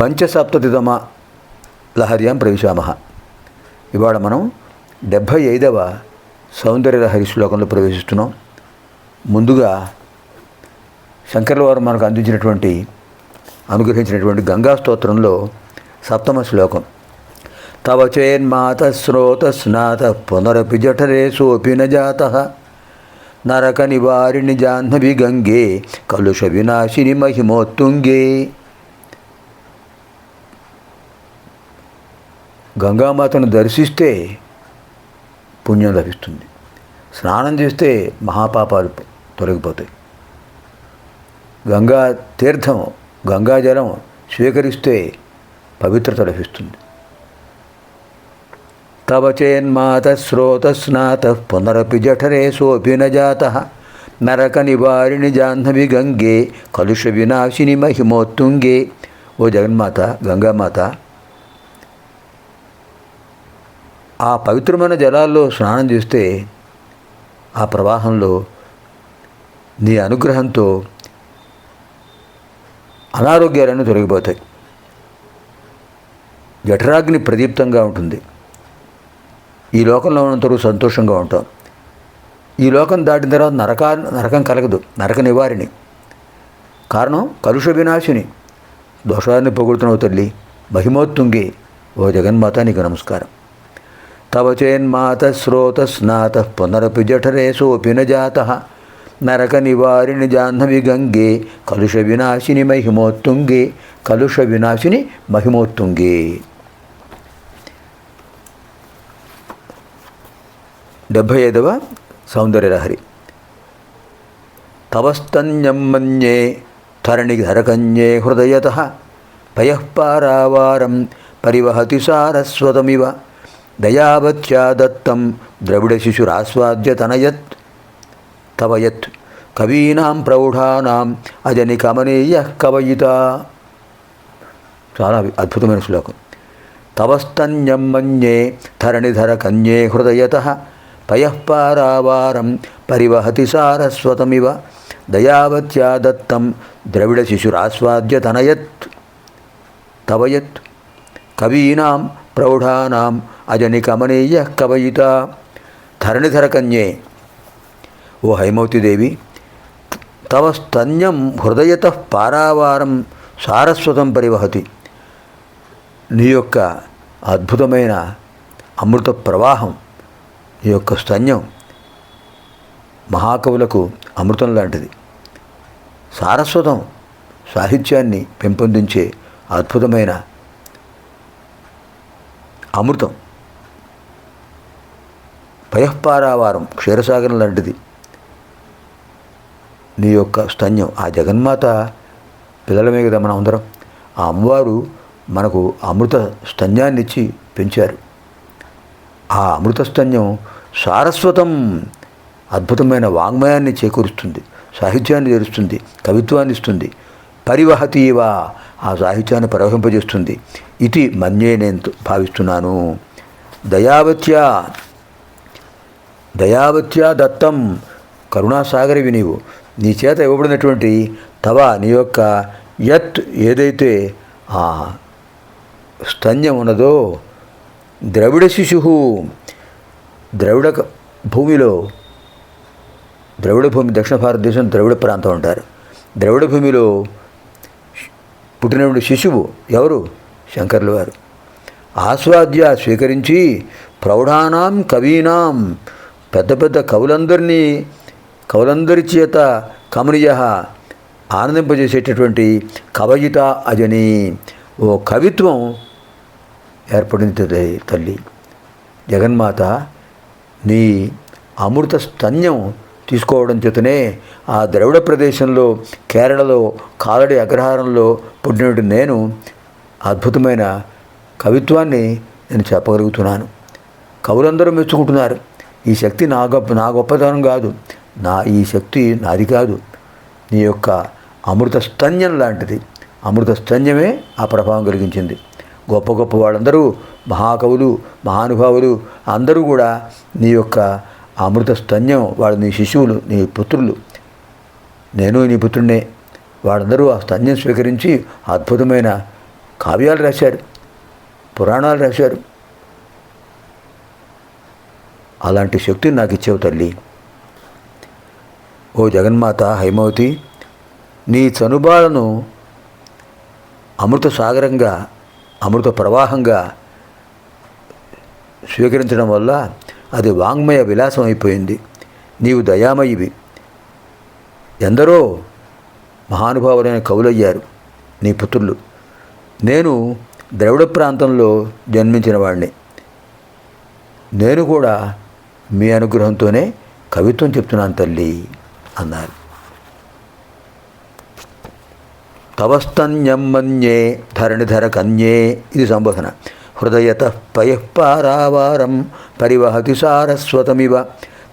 పంచసప్తతితమ లహర్యాం ప్రవేశామహ ఇవాళ మనం డెబ్భై ఐదవ సౌందర్యలహరి శ్లోకంలో ప్రవేశిస్తున్నాం. ముందుగా శంకర్ల వారు మనకు అందించినటువంటి అనుగ్రహించినటువంటి గంగా స్తోత్రంలో సప్తమ శ్లోకం. తవ చేన్మాత స్రోత స్నాత పునరపి జఠరే సోపి జాత. నరక నివారిణి జాహ్నవి గంగే కలుష వినాశిని మహిమోత్తుంగే. గంగామాతను దర్శిస్తే పుణ్యం లభిస్తుంది. స్నానం చేస్తే మహాపాపాలు తొలగిపోతాయి. గంగా తీర్థం గంగాజలం స్వీకరిస్తే పవిత్రత లభిస్తుంది. తవ చేన్మాత స్రోత స్నాత పునరపి జఠరే సోపి న జాత. నరక నివారిణి జాహ్నవి గంగే కలుష వినాశిని మహిమోత్తుంగే. ఓ జగన్మాత గంగామాత ఆ పవిత్రమైన జలాల్లో స్నానం చేస్తే ఆ ప్రవాహంలో నీ అనుగ్రహంతో అనారోగ్యాలన్నీ తొలగిపోతాయి. జఠరాగ్ని ప్రదీప్తంగా ఉంటుంది. ఈ లోకంలో ఉన్నంతవరకు సంతోషంగా ఉంటాం. ఈ లోకం దాటిన తర్వాత నరకా నరకం కలగదు. నరక నివారిణి. కారణం కలుష వినాశిని. దోషాన్ని పొగుడుతున్నావు తల్లి. మహిమోత్తుంగి ఓ జగన్మాత నీకు నమస్కారం. తవ చేన్మాత స్రోత స్నాత పునరపి జఠరే సోపి జాత. నరక నివారిణి జాహ్నవి గంగే కలుష వినాశిని మహిమోత్తుంగే కలుష వినాశిని మహిమోత్తుంగే. డెబ్భై ఐదవ సౌందర్యలహరి. తవస్తన్యం మన్యే తరణి ధరకన్యే హృదయత. పయఃపారావారం పరివహతి సారస్వతమివ. దయావత్యా దత్తం ద్రవిడశిశురాస్వాద్య తనయత్. తవ కవీనాం ప్రౌఢానాం అజని కమనీయ కవయిత. చాలా అద్భుతమైన శ్లోకం. తవస్తన్యం మన్యే ధరణిధర కన్యే హృదయత. పయఃపారావారం పరివహతి సారస్వతమివ. దయావత్యా దత్తం ద్రవిడ శిశురాస్వాద్య తనయత్ తవయత్ కవీనాం ప్రౌఢానాం అజని కమనీయ కవయిత ధరణిధర కన్యే ఓ హైమవతిదేవి తవ స్తన్యం హృదయత పారావారం సారస్వతం పరివహతి నీ యొక్క అద్భుతమైన అమృత ప్రవాహం నీ యొక్క స్తన్యం మహాకవులకు అమృతం లాంటిది. సారస్వతం సాహిత్యాన్ని పెంపొందించే అద్భుతమైన అమృతం. పయఃపారావారం క్షీరసాగరం లాంటిది. నీ యొక్క స్తన్యం ఆ జగన్మాత పిల్లలమే కదా మనం అందరం. ఆ అమ్మవారు మనకు అమృత స్తన్యాన్ని ఇచ్చి పెంచారు. ఆ అమృత స్తన్యం సారస్వతం అద్భుతమైన వాంగ్మయాన్ని చేకూరుస్తుంది సాహిత్యాన్ని తెరుస్తుంది కవిత్వాన్ని ఇస్తుంది పరివహతీవ ఆ సాహిత్యాన్ని ప్రవహింపజేస్తుంది. ఇది మన్యే నేను భావిస్తున్నాను. దయావత్యా దయావత్యా దత్తం కరుణాసాగరివి నీవు నీ చేత ఇవ్వబడినటువంటి తవ నీ యొక్క యత్ ఏదైతే ఆ స్తన్యం ఉన్నదో ద్రవిడ శిశు ద్రవిడ భూమిలో ద్రవిడ భూమి దక్షిణ భారతదేశం ద్రవిడ ప్రాంతం అంటారు. ద్రవిడ భూమిలో పుట్టినటువంటి శిశువు ఎవరు? శంకర్లు వారు ఆస్వాద్య స్వీకరించి ప్రౌఢానాం కవీనాం పెద్ద పెద్ద కవులందరినీ కవులందరి చేత కమనీయ ఆనందింపజేసేటటువంటి కవయిత అజని ఓ కవిత్వం ఏర్పడింది తల్లి- తల్లి జగన్మాత నీ అమృత స్తన్యం తీసుకోవడం చేతనే ఆ ద్రవిడ ప్రదేశంలో కేరళలో కాలడి అగ్రహారంలో పుట్టినటువంటి నేను అద్భుతమైన కవిత్వాన్ని నేను చెప్పగలుగుతున్నాను. కవులందరూ మెచ్చుకుంటున్నారు. ఈ శక్తి నా గొప్ప నా గొప్పతనం కాదు. నా ఈ శక్తి నాది కాదు. నీ యొక్క అమృత స్తన్యం లాంటిది. అమృత స్తన్యమే ఆ ప్రభావం కలిగించింది. గొప్ప గొప్ప వాళ్ళందరూ మహాకవులు మహానుభావులు అందరూ కూడా నీ యొక్క అమృత స్తన్యం వాడు నీ శిశువులు నీ పుత్రులు. నేను నీ పుత్రుడినే వాళ్ళందరూ ఆ స్తన్యం స్వీకరించి అద్భుతమైన కావ్యాలు రాశారు పురాణాలు రాశారు. అలాంటి శక్తిని నాకు ఇచ్చేవు తల్లి. ఓ జగన్మాత హైమవతి నీ చనుబాలను అమృత సాగరంగా అమృత ప్రవాహంగా స్వీకరించడం వల్ల అది వాంగ్మయ విలాసం అయిపోయింది. నీవు దయామయివి. ఎందరో మహానుభావులైన కవులయ్యారు నీ పుత్రులు. నేను ద్రవిడ ప్రాంతంలో జన్మించిన వాడిని నేను కూడా మీ అనుగ్రహంతోనే కవిత్వం చెప్తున్నాను తల్లి అన్నారు. తవస్తన్యం మన్యే ధరణిధర కన్యే ఇది సంబోధన. హృదయత పయఃపారావారం పరివహతి సారస్వతమివ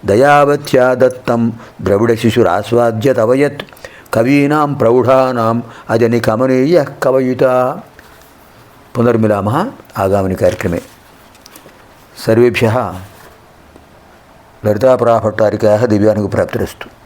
దయావత్యా దత్తం ద్రవిడ శిశురాస్వాద్య తవయత్ కవీనాం ప్రౌఢానాం అజని కమనీయ కవయుత పునర్మిలామ ఆగామిని కార్యక్రమే. సర్వేభ్య లలితాపరాభట్టారికా దివ్యానికి ప్రాప్తిరస్తు